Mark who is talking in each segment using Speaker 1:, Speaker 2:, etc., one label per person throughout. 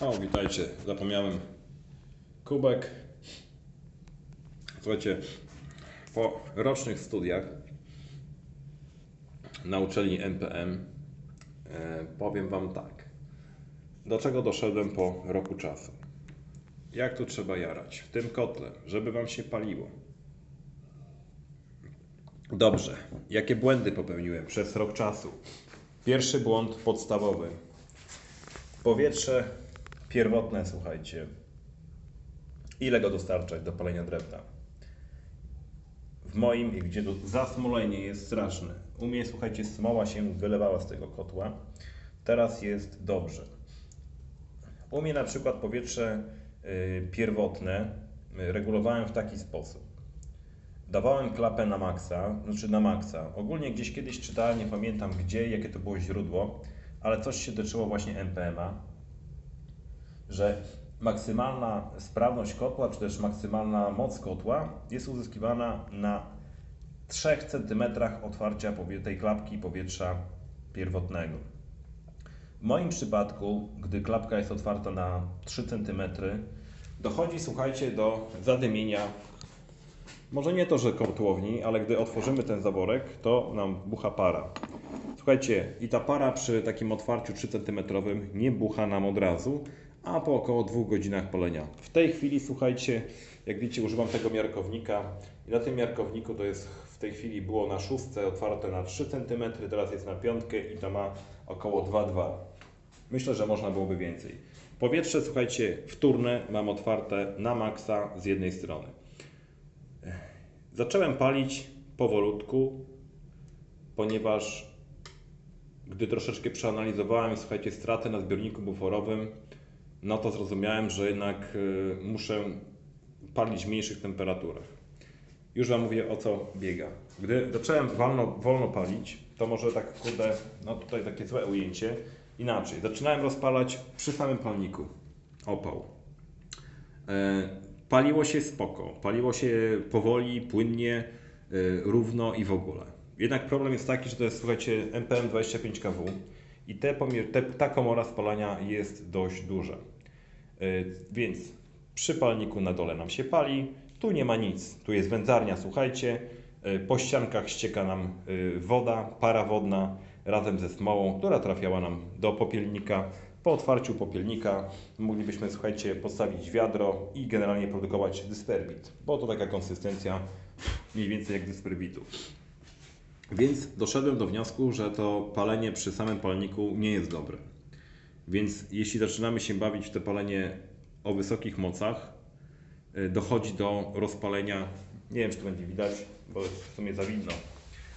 Speaker 1: O, witajcie. Zapomniałem. Kubek. Słuchajcie, po rocznych studiach na uczelni NPM e, powiem Wam tak. Do czego doszedłem po roku czasu? Jak tu trzeba jarać? W tym kotle, żeby Wam się paliło. Dobrze. Jakie błędy popełniłem przez rok czasu? Pierwszy błąd podstawowy. Powietrze pierwotne, słuchajcie. Ile go dostarczać do palenia drewna? W moim, gdzie to zasmolenie jest straszne. U mnie, słuchajcie, smoła się wylewała z tego kotła. Teraz jest dobrze. U mnie na przykład powietrze y, pierwotne y, regulowałem w taki sposób. Dawałem klapę na maksa, znaczy na maksa. Ogólnie gdzieś kiedyś czytałem, nie pamiętam gdzie, jakie to było źródło, ale coś się dotyczyło właśnie NPM-a, że maksymalna sprawność kotła, czy też maksymalna moc kotła jest uzyskiwana na 3 cm otwarcia tej klapki powietrza pierwotnego. W moim przypadku, gdy klapka jest otwarta na 3 cm, dochodzi, słuchajcie, do zadymienia może nie to, że kotłowni, ale gdy otworzymy ten zaworek, to nam bucha para. Słuchajcie, i ta para przy takim otwarciu 3 cm nie bucha nam od razu, a po około 2 godzinach palenia. W tej chwili, słuchajcie, jak widzicie, używam tego miarkownika i na tym miarkowniku to jest w tej chwili było na szóstce otwarte na 3 cm, teraz jest na piątkę i to ma około 2,2. Myślę, że można byłoby więcej. Powietrze, słuchajcie, wtórne mam otwarte na maksa z jednej strony. Zacząłem palić powolutku, ponieważ gdy troszeczkę przeanalizowałem, słuchajcie, straty na zbiorniku buforowym, no to zrozumiałem, że jednak y, muszę palić w mniejszych temperaturach. Już Wam mówię o co biega. Gdy zacząłem wolno, wolno palić, to może tak kurde, no tutaj takie złe ujęcie. Inaczej, zaczynałem rozpalać przy samym palniku opał. E, Paliło się spoko, paliło się powoli, płynnie, e, równo i w ogóle. Jednak problem jest taki, że to jest, słuchajcie, MPM 25kW i te, ta komora spalania jest dość duża. E, Więc przy palniku na dole nam się pali, tu nie ma nic, tu jest wędzarnia, słuchajcie, e, po ściankach ścieka nam e, woda, para wodna razem ze smołą, która trafiała nam do popielnika. Po otwarciu popielnika moglibyśmy, słuchajcie, postawić wiadro i generalnie produkować dysperbit, bo to taka konsystencja mniej więcej jak dysperbitu. Więc doszedłem do wniosku, że to palenie przy samym palniku nie jest dobre. Więc jeśli zaczynamy się bawić w te palenie o wysokich mocach, y, dochodzi do rozpalenia, nie wiem czy to będzie widać, bo jest w sumie za widno,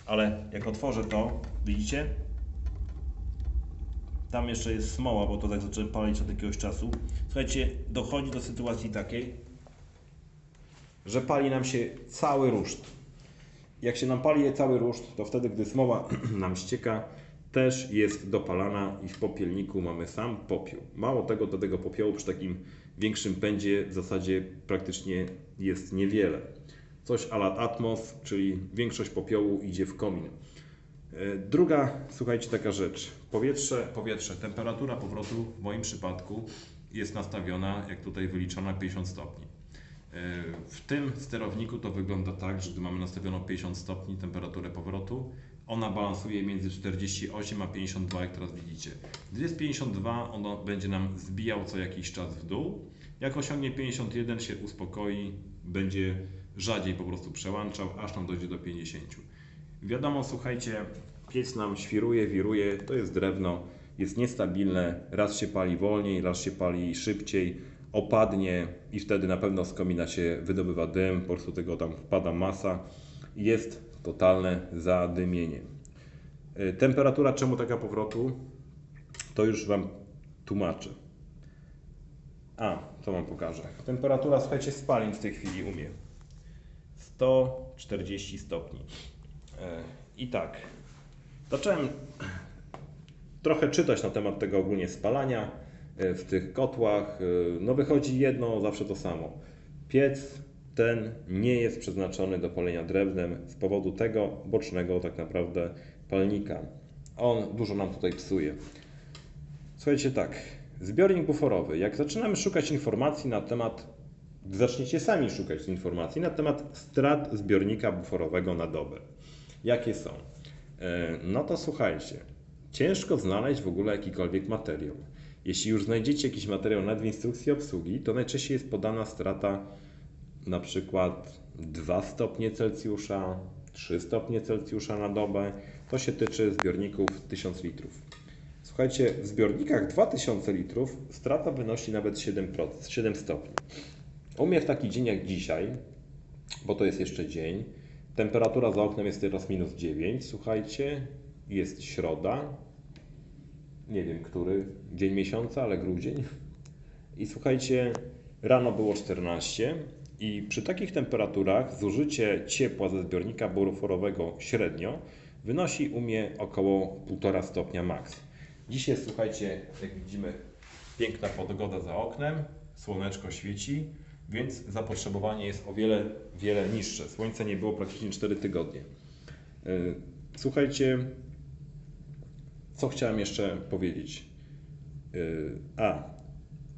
Speaker 1: ale jak otworzę to, widzicie? Tam jeszcze jest smoła, bo to tak zacząłem palić od jakiegoś czasu. Słuchajcie, dochodzi do sytuacji takiej, że pali nam się cały ruszt. Jak się nam pali cały ruszt, to wtedy, gdy smoła nam ścieka, też jest dopalana i w popielniku mamy sam popiół. Mało tego, do tego popiołu przy takim większym pędzie w zasadzie praktycznie jest niewiele. Coś ala atmos, czyli większość popiołu idzie w komin. E, Druga, słuchajcie, taka rzecz. Powietrze, powietrze, temperatura powrotu w moim przypadku jest nastawiona, jak tutaj wyliczona, 50 stopni. E, W tym sterowniku to wygląda tak, że gdy mamy nastawioną 50 stopni temperaturę powrotu, ona balansuje między 48 a 52, jak teraz widzicie. Gdy jest 52, ono będzie nam zbijał co jakiś czas w dół. Jak osiągnie 51, się uspokoi, będzie rzadziej po prostu przełączał, aż nam dojdzie do 50. Wiadomo, słuchajcie, piec nam świruje, wiruje, to jest drewno, jest niestabilne, raz się pali wolniej, raz się pali szybciej, opadnie i wtedy na pewno z komina się wydobywa dym, po prostu tego tam wpada masa jest totalne zadymienie. Y, Temperatura czemu taka powrotu? To już Wam tłumaczę. A, co Wam pokażę. Temperatura, słuchajcie, spalin w tej chwili umie. 140 stopni. E, I tak, zacząłem trochę czytać na temat tego ogólnie spalania e, w tych kotłach. E, No wychodzi jedno, zawsze to samo. Piec ten nie jest przeznaczony do palenia drewnem z powodu tego bocznego tak naprawdę palnika. On dużo nam tutaj psuje. Słuchajcie tak, Zbiornik buforowy. Jak zaczynamy szukać informacji na temat, zaczniecie sami szukać informacji na temat strat zbiornika buforowego na dobę. Jakie są? E, No to słuchajcie, ciężko znaleźć w ogóle jakikolwiek materiał. Jeśli już znajdziecie jakiś materiał nawet w instrukcji obsługi, to najczęściej jest podana strata na przykład 2 stopnie Celsjusza, 3 stopnie Celsjusza na dobę. To się tyczy zbiorników 1000 litrów. Słuchajcie, w zbiornikach 2000 litrów strata wynosi nawet 7%, 7 stopni. U mnie w taki dzień jak dzisiaj, bo to jest jeszcze dzień, temperatura za oknem jest teraz minus 9, słuchajcie, jest środa, nie wiem który dzień miesiąca, ale grudzień. I słuchajcie, rano było 14 i przy takich temperaturach zużycie ciepła ze zbiornika buforowego średnio wynosi u mnie około 1,5 stopnia max. Jest, słuchajcie, jak widzimy, piękna pogoda za oknem, słoneczko świeci, więc zapotrzebowanie jest o wiele, wiele niższe. Słońca nie było praktycznie 4 tygodnie. Yy, Słuchajcie, co chciałem jeszcze powiedzieć? Yy, A,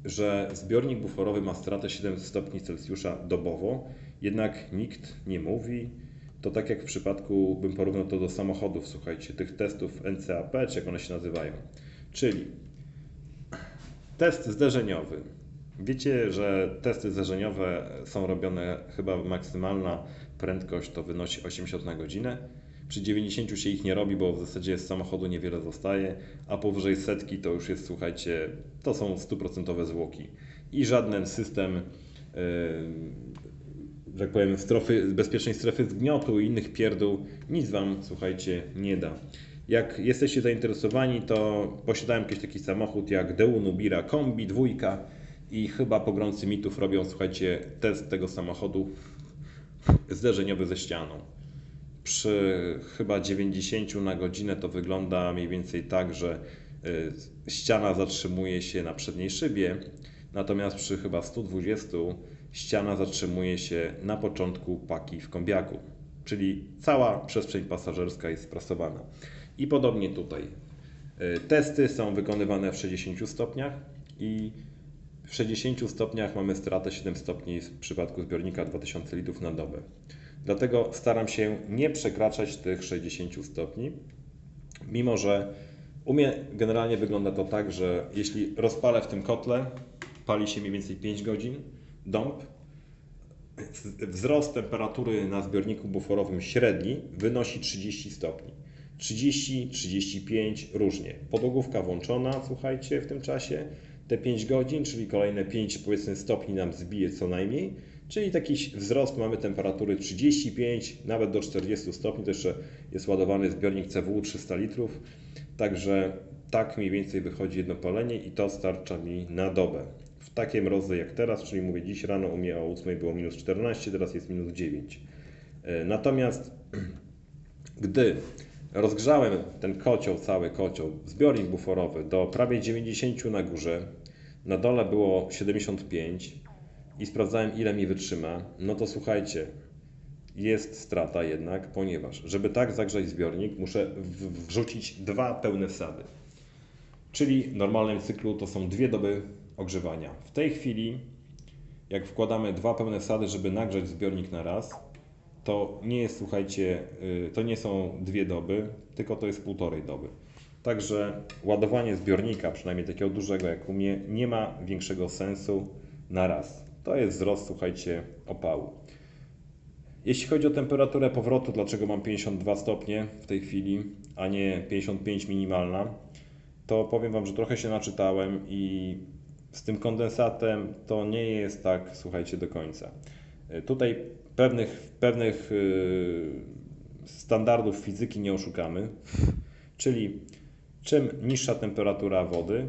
Speaker 1: że zbiornik buforowy ma stratę 7 stopni Celsjusza dobowo, jednak nikt nie mówi. To tak jak w przypadku, bym porównał to do samochodów, słuchajcie, tych testów NCAP, czy jak one się nazywają. Czyli test zderzeniowy. Wiecie, że testy zderzeniowe są robione chyba maksymalna prędkość to wynosi 80 na godzinę. Przy 90 się ich nie robi, bo w zasadzie z samochodu niewiele zostaje, a powyżej setki to już jest, słuchajcie, to są stuprocentowe zwłoki. I żaden system, yy, że tak powiem, strefy, bezpiecznej strefy zgniotu i innych pierdół nic Wam, słuchajcie, nie da. Jak jesteście zainteresowani, to posiadałem kiedyś taki samochód jak Deu Nubira Kombi dwójka i chyba pogromcy mitów robią, słuchajcie, test tego samochodu zderzeniowy ze ścianą. Przy chyba 90 na godzinę to wygląda mniej więcej tak, że y, ściana zatrzymuje się na przedniej szybie, natomiast przy chyba 120 ściana zatrzymuje się na początku paki w kombiaku, czyli cała przestrzeń pasażerska jest sprasowana. I podobnie tutaj. Y, Testy są wykonywane w 60 stopniach i w 60 stopniach mamy stratę 7 stopni w przypadku zbiornika 2000 litrów na dobę. Dlatego staram się nie przekraczać tych 60 stopni, mimo że u mnie generalnie wygląda to tak, że jeśli rozpalę w tym kotle, pali się mniej więcej 5 godzin, dąb, wzrost temperatury na zbiorniku buforowym średni wynosi 30 stopni. 30, 35, różnie. Podłogówka włączona, słuchajcie, w tym czasie. Te 5 godzin, czyli kolejne 5 powiedzmy stopni nam zbije co najmniej. Czyli taki wzrost mamy temperatury 35, nawet do 40 stopni. To jeszcze jest ładowany zbiornik CW 300 litrów. Także tak mniej więcej wychodzi jedno palenie i to starcza mi na dobę. W takiej mrozy jak teraz, czyli mówię dziś rano u mnie o 8 było minus 14, teraz jest minus 9. E, Natomiast gdy rozgrzałem ten kocioł, cały kocioł, zbiornik buforowy do prawie 90 na górze, na dole było 75 i sprawdzałem ile mi wytrzyma, no to słuchajcie, jest strata jednak, ponieważ żeby tak zagrzać zbiornik, muszę wrzucić dwa pełne wsady. Czyli w normalnym cyklu to są dwie doby ogrzewania. W tej chwili, jak wkładamy dwa pełne wsady, żeby nagrzać zbiornik na raz, to nie jest, słuchajcie, y, to nie są dwie doby, tylko to jest półtorej doby. Także ładowanie zbiornika, przynajmniej takiego dużego jak u mnie, nie ma większego sensu na raz. To jest wzrost, słuchajcie, opału. Jeśli chodzi o temperaturę powrotu, dlaczego mam 52 stopnie w tej chwili, a nie 55 minimalna, to powiem Wam, że trochę się naczytałem i z tym kondensatem to nie jest tak, słuchajcie, do końca. Y, Tutaj pewnych, pewnych y, standardów fizyki nie oszukamy, czyli czym niższa temperatura wody,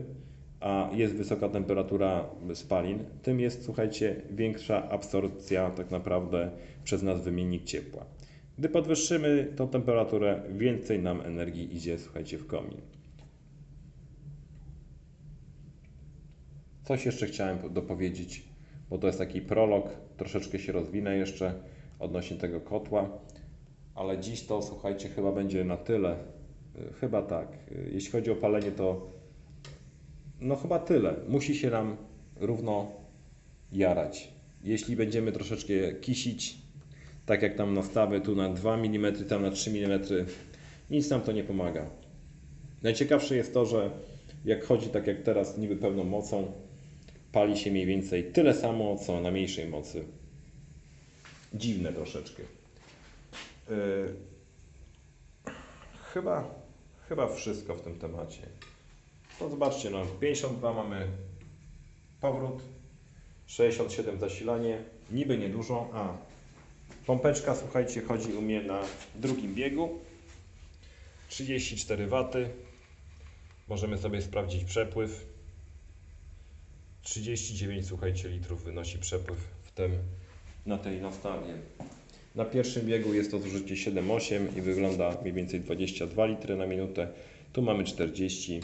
Speaker 1: a jest wysoka temperatura spalin, tym jest, słuchajcie, większa absorpcja tak naprawdę przez nas wymiennik ciepła. Gdy podwyższymy tą temperaturę, więcej nam energii idzie, słuchajcie, w komin. Coś jeszcze chciałem dopowiedzieć, bo to jest taki prolog, troszeczkę się rozwinę jeszcze odnośnie tego kotła, ale dziś to, słuchajcie, chyba będzie na tyle. Y, Chyba tak. Y, Jeśli chodzi o palenie, to No chyba tyle. Musi się nam równo jarać. Jeśli będziemy troszeczkę kisić, tak jak tam nastawy, tu na 2 mm, tam na 3 mm, nic nam to nie pomaga. Najciekawsze jest to, że jak chodzi tak jak teraz niby pełną mocą, pali się mniej więcej tyle samo, co na mniejszej mocy. Dziwne troszeczkę. Yy, chyba, chyba wszystko w tym temacie. No zobaczcie, no 52 mamy powrót, 67 zasilanie, niby niedużo, a pompeczka, słuchajcie, chodzi u mnie na drugim biegu, 34 W, możemy sobie sprawdzić przepływ, 39, słuchajcie, litrów wynosi przepływ w tym, na tej nastawie. Na pierwszym biegu jest to zużycie 7,8 i wygląda mniej więcej 22 litry na minutę. Tu mamy 40.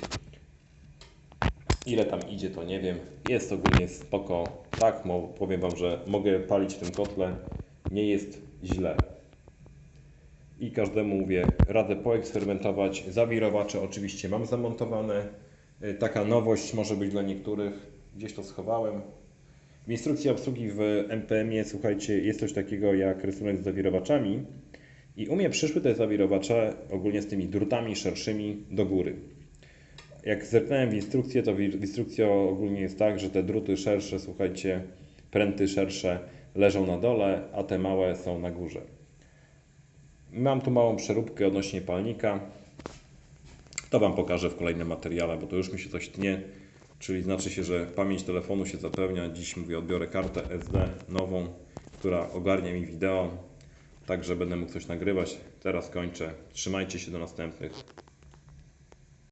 Speaker 1: Ile tam idzie, to nie wiem. Jest ogólnie spoko. Tak, powiem Wam, że mogę palić w tym kotle. Nie jest źle. I każdemu mówię, radę poeksperymentować. Zawirowacze oczywiście mam zamontowane. Y, Taka nowość może być dla niektórych. Gdzieś to schowałem. W instrukcji obsługi w MPM-ie, słuchajcie, jest coś takiego jak rysunek z zawirowaczami. I u mnie przyszły te zawirowacze ogólnie z tymi drutami szerszymi do góry. Jak zerknąłem w instrukcję, to w instrukcji ogólnie jest tak, że te druty szersze, słuchajcie, pręty szersze leżą na dole, a te małe są na górze. Mam tu małą przeróbkę odnośnie palnika. To Wam pokażę w kolejnym materiale, bo to już mi się coś tnie. Czyli znaczy się, że pamięć telefonu się zapełnia. Dziś mówię, odbiorę kartę SD nową, która ogarnia mi wideo, tak że będę mógł coś nagrywać. Teraz kończę. Trzymajcie się do następnych.